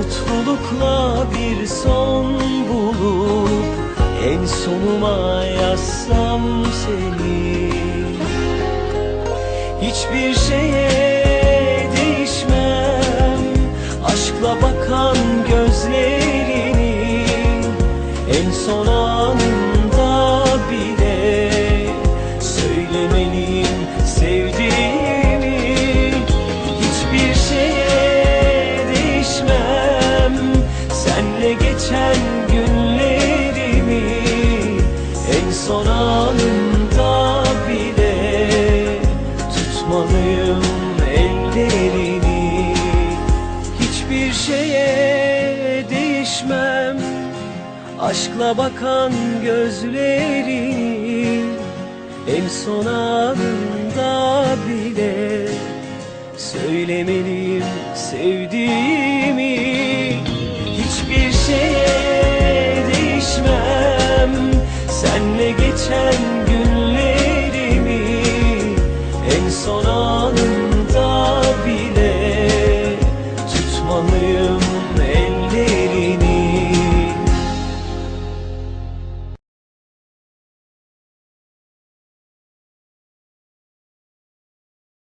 Mutlulukla bir son bulup En sonuma yazsam seni. Hiçbir şeye son anımda bile Tutmalıyım ellerini. Hiçbir şeye değişmem Aşkla bakan gözlerini En son anında bile Söylemeliyim sevdiğimi. Hiçbir şeye Senle geçen